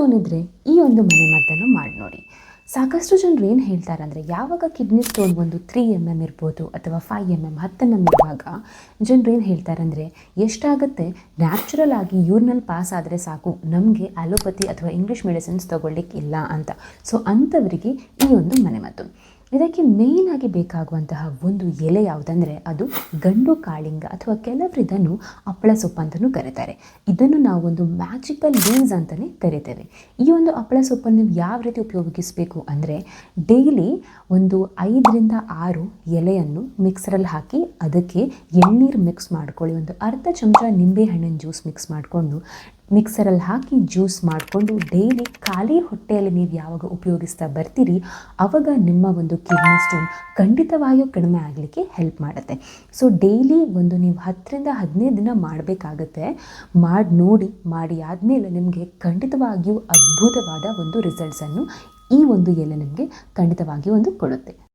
Stone ಇದ್ದರೆ ಈ ಒಂದು ಮನೆಮದ್ದನ್ನು ಮಾಡಿ ನೋಡಿ. ಸಾಕಷ್ಟು ಜನರು ಏನು ಹೇಳ್ತಾರೆ ಅಂದರೆ ಯಾವಾಗ ಕಿಡ್ನಿ ಸ್ಟೋನ್ ಒಂದು ತ್ರೀ ಎಂ ಎಂ ಇರ್ಬೋದು ಅಥವಾ ಫೈವ್ ಎಂ ಎಂ ಹತ್ತು ಇರುವಾಗ ಜನರು ಏನು ಹೇಳ್ತಾರೆ ಅಂದರೆ ಎಷ್ಟಾಗುತ್ತೆ? ನ್ಯಾಚುರಲ್ ಆಗಿ ಯೂರ್ನಲ್ಲಿ ಪಾಸ್ ಆದರೆ ಸಾಕು, ನಮಗೆ ಅಲೋಪತಿ ಅಥವಾ ಇಂಗ್ಲೀಷ್ ಮೆಡಿಸಿನ್ಸ್ ತೊಗೊಳ್ಲಿಕ್ಕಿಲ್ಲ ಅಂತ. ಸೊ ಅಂಥವರಿಗೆ ಈ ಒಂದು ಮನೆಮದ್ದು ಇದಕ್ಕೆ ಮೇಯ್ನ್ ಆಗಿ ಬೇಕಾಗುವಂತಹ ಒಂದು ಎಲೆ ಯಾವುದಂದ್ರೆ ಅದು ಗಂಡು ಕಾಳಿಂಗ ಅಥವಾ ಕೆಲವರು ಇದನ್ನು ಹಪ್ಪಳ ಸೊಪ್ಪು ಅಂತಲೂ ಕರೀತಾರೆ. ಇದನ್ನು ನಾವು ಒಂದು ಮ್ಯಾಜಿಕಲ್ ಲೀವ್ಸ್ ಅಂತಲೇ ಕರಿತೇವೆ. ಈ ಒಂದು ಹಪ್ಪಳ ಸೊಪ್ಪನ್ನು ಯಾವ ರೀತಿ ಉಪಯೋಗಿಸಬೇಕು ಅಂದರೆ ಡೈಲಿ ಒಂದು ಐದರಿಂದ ಆರು ಎಲೆಯನ್ನು ಮಿಕ್ಸರಲ್ಲಿ ಹಾಕಿ ಅದಕ್ಕೆ ಎಳ್ನೀರು ಮಿಕ್ಸ್ ಮಾಡ್ಕೊಳ್ಳಿ. ಒಂದು ಅರ್ಧ ಚಮಚ ನಿಂಬೆ ಹಣ್ಣಿನ ಜ್ಯೂಸ್ ಮಿಕ್ಸ್ ಮಾಡಿಕೊಂಡು ಮಿಕ್ಸರಲ್ಲಿ ಹಾಕಿ ಜ್ಯೂಸ್ ಮಾಡಿಕೊಂಡು ಡೈಲಿ ಖಾಲಿ ಹೊಟ್ಟೆಯಲ್ಲಿ ನೀವು ಯಾವಾಗ ಉಪಯೋಗಿಸ್ತಾ ಬರ್ತೀರಿ ಆವಾಗ ನಿಮ್ಮ ಒಂದು ಕಿಡ್ನಿ ಸ್ಟೋನ್ ಖಂಡಿತವಾಗಿಯೂ ಕಡಿಮೆ ಆಗಲಿಕ್ಕೆ ಹೆಲ್ಪ್ ಮಾಡುತ್ತೆ. ಸೊ, ಡೈಲಿ ಒಂದು ನೀವು ಹತ್ತರಿಂದ ಹದಿನೈದು ದಿನ ಮಾಡಬೇಕಾಗತ್ತೆ. ಮಾಡಿ, ನೋಡಿ, ಮಾಡಿ ಆದಮೇಲೆ ನಿಮಗೆ ಖಂಡಿತವಾಗಿಯೂ ಅದ್ಭುತವಾದ ಒಂದು ರಿಸಲ್ಟ್ಸನ್ನು ಈ ಒಂದು ಎಲೆ ನಿಮಗೆ ಖಂಡಿತವಾಗಿಯೂ ಒಂದು ಕೊಡುತ್ತೆ.